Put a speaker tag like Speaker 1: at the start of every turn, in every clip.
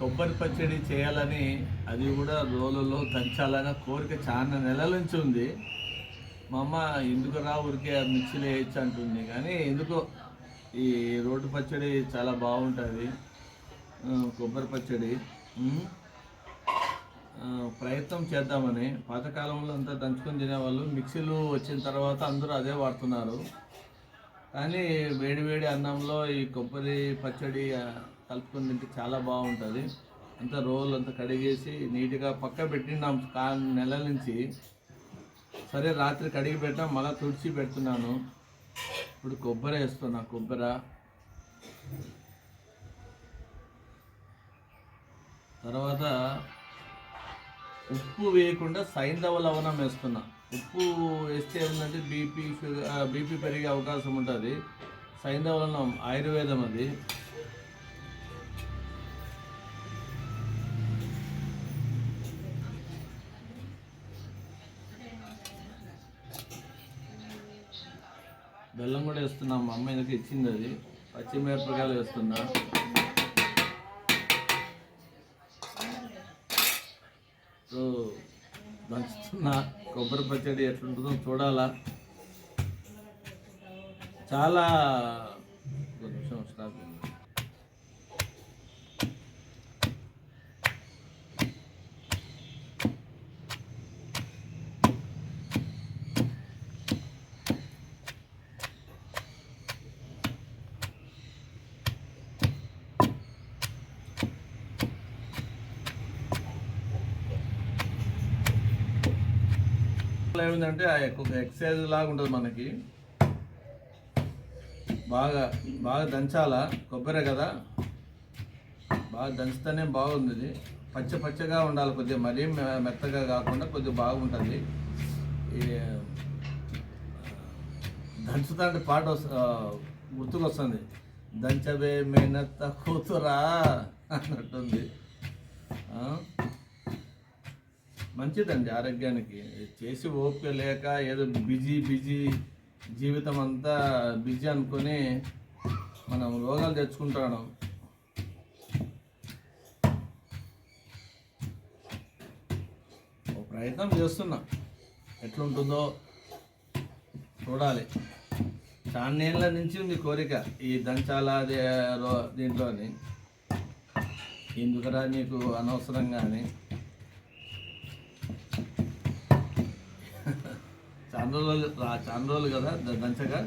Speaker 1: కొబ్బరి పచ్చడి చేయాలని అది కూడా రోలలో దంచాలన్న కోరిక చాలా నెలల నుంచి ఉంది. మా అమ్మ ఎందుకు రా ఊరికే మిక్సీలో వేయచ్చు అంటుంది. కానీ ఎందుకో ఈ రోడ్డు పచ్చడి చాలా బాగుంటుంది. కొబ్బరి పచ్చడి. ప్రయత్నం చేద్దామని పాతకాలంలో అంతా దంచుకొని తినేవాళ్ళు. మిక్సీలు వచ్చిన తర్వాత అందరూ అదే వాడుతున్నారు. కానీ వేడి వేడి అన్నంలో ఈ కొబ్బరి పచ్చడి కలుపుకొని తింటే చాలా బాగుంటుంది. అంతా రోల్ అంతా కడిగేసి నీట్గా పక్క పెట్టినాం కా నెల నుంచి. సరే రాత్రి కడిగి పెట్టాం మళ్ళీ తుడిచి పెడుతున్నాను. ఇప్పుడు కొబ్బరి వేస్తున్నా కొబ్బరి. తర్వాత ఉప్పు వేయకుండా సైంధవ లవణం వేస్తున్నా. ఉప్పు వేస్తే ఏంటంటే బీపీ బీపీ పెరిగే అవకాశం ఉంటుంది. సైంధవ లవణం ఆయుర్వేదం అది. బెల్లం కూడా వేస్తున్నాం మా అమ్మ ఇచ్చింది అది. పచ్చిమిరపకాయలు వేస్తున్నా. దంచుతున్న కొబ్బరి పచ్చడి ఎట్లుంటుందో చూడాలా. చాలా ఏమిందంటే ఆ ఎక్కువ ఎక్సర్సైజ్ లాగా ఉంటుంది మనకి. బాగా బాగా దంచాలా? కొబ్బరి కదా? బాగా దంచితేనే బాగుంది ఇది. పచ్చ పచ్చగా ఉండాలి కొద్దిగా మరీ మె- మెత్తగా కాకుండా కొద్దిగా బాగుంటుంది. దంచుతా అంటే పాట గుర్తుకు వస్తుంది గుర్తుకొస్తుంది. దంచవే మేనత్త కూతురా అన్నట్టుంది. మంచిదండి ఆరోగ్యానికి. చేసి ఓపిక లేక ఏదో బిజీ బిజీ జీవితం అంతా బిజీ అనుకొని మనం రోగాలు తెచ్చుకుంటాం. ప్రయత్నం చేస్తున్నా. ఎట్లుంటుందో చూడాలి. చాన్నేళ్ళ నుంచి ఉంది కోరిక ఈ దంచాల దీంట్లోని. ఎందుకురా నీకు అనవసరంగాని? చాలా రోజులు చాలా రోజులు కదా దంచగా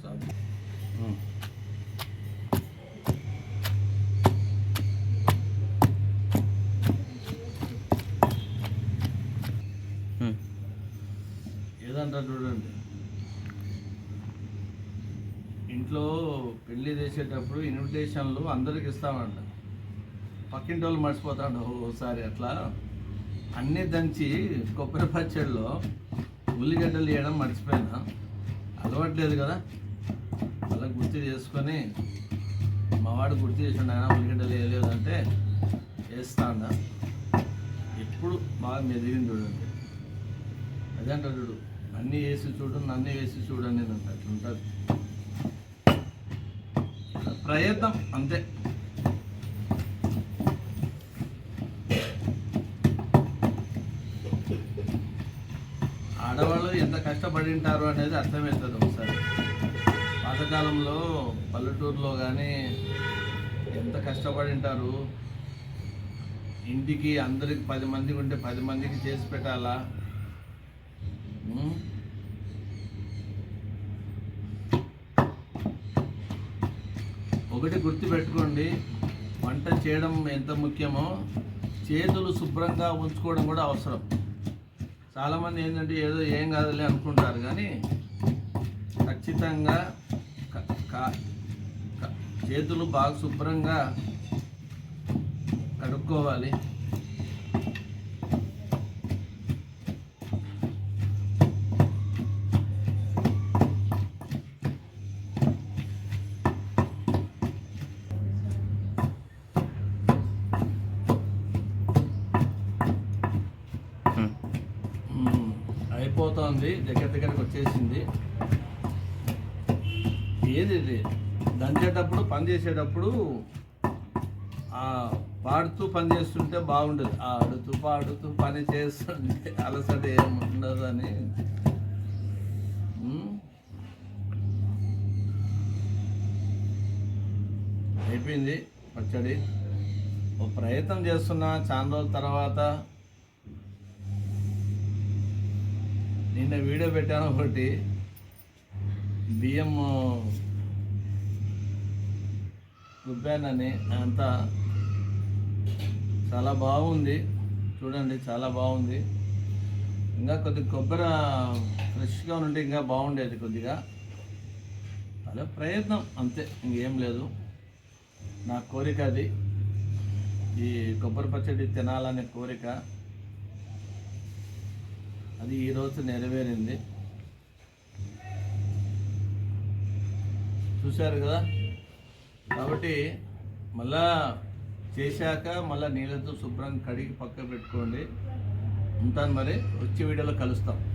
Speaker 1: సారీ. ఉమ్. ఏదంటారు చూడండి. ఇంట్లో పెళ్ళి చేసేటప్పుడు ఇన్విటేషన్లు అందరికి ఇస్తామంట. పక్కింటి వాళ్ళు మర్చిపోతాడు ఓసారి అట్లా. అన్నీ దంచి కొబ్బరి పచ్చడిలో ఉల్లిగడ్డలు వేయడం మర్చిపోయినా. అలవాట్లేదు కదా. అలా గుర్తు చేసుకొని మా వాడు గుర్తు చేసాడు ఆయన ఉల్లిగడ్డలు వేయలేదంటే అంటే ఎప్పుడు బాగా మెదిగింది చూడండి. అదే అంటాడు చూడు. అన్నీ వేసి చూడు నన్ను వేసి చూడండి అని ఉంటుంది. అట్లుంటుంది ప్రయత్నం అంతే. ఆడవాళ్ళు ఎంత కష్టపడి ఉంటారు అనేది అర్థమవుతుంది ఒకసారి. పాతకాలంలో పల్లెటూరులో కానీ ఎంత కష్టపడి ఉంటారు ఇంటికి అందరికి పది మందికి ఉంటే పది మందికి చేసి పెట్టాలా? ఒకటి గుర్తుపెట్టుకోండి. వంట చేయడం ఎంత ముఖ్యమో చేతులు శుభ్రంగా ఉంచుకోవడం కూడా అవసరం. చాలామంది ఏంటంటే ఏదో ఏం కాదులే అనుకుంటారు కానీ ఖచ్చితంగా చేతులు బాగా శుభ్రంగా కడుక్కోవాలి. అయిపోతుంది దగ్గర దగ్గరకు వచ్చేసింది. ఏది ఇది? దంచేటప్పుడు పని చేసేటప్పుడు ఆ పాడుతూ పని చేస్తుంటే బాగుండదు. ఆడుతూ పాడుతూ పని చేస్తుంటే అలసట ఏముండదు అని అయిపోయింది పచ్చడి. ఓ ప్రయత్నం చేస్తున్నా చాలా రోజుల తర్వాత నిన్న వీడియో పెట్టాను ఒకటి. బియ్యం రుబ్బానని అంతా చాలా బాగుంది. చూడండి చాలా బాగుంది. ఇంకా కొద్దిగా కొబ్బరి ఫ్రెష్గా ఉంటే ఇంకా బాగుండేది కొద్దిగా. అదే ప్రయత్నం అంతే ఇంకేం లేదు. నా కోరిక అది. ఈ కొబ్బరి పచ్చడి తినాలనే కోరిక. అది ఈరోజు నెరవేరింది. చూశారు కదా? కాబట్టి మళ్ళా చేశాక మళ్ళీ నీళ్ళతో శుభ్రంగా కడిగి పక్క పెట్టుకోండి. ఉంటాను మరి. వచ్చే వీడియోలో కలుస్తాం.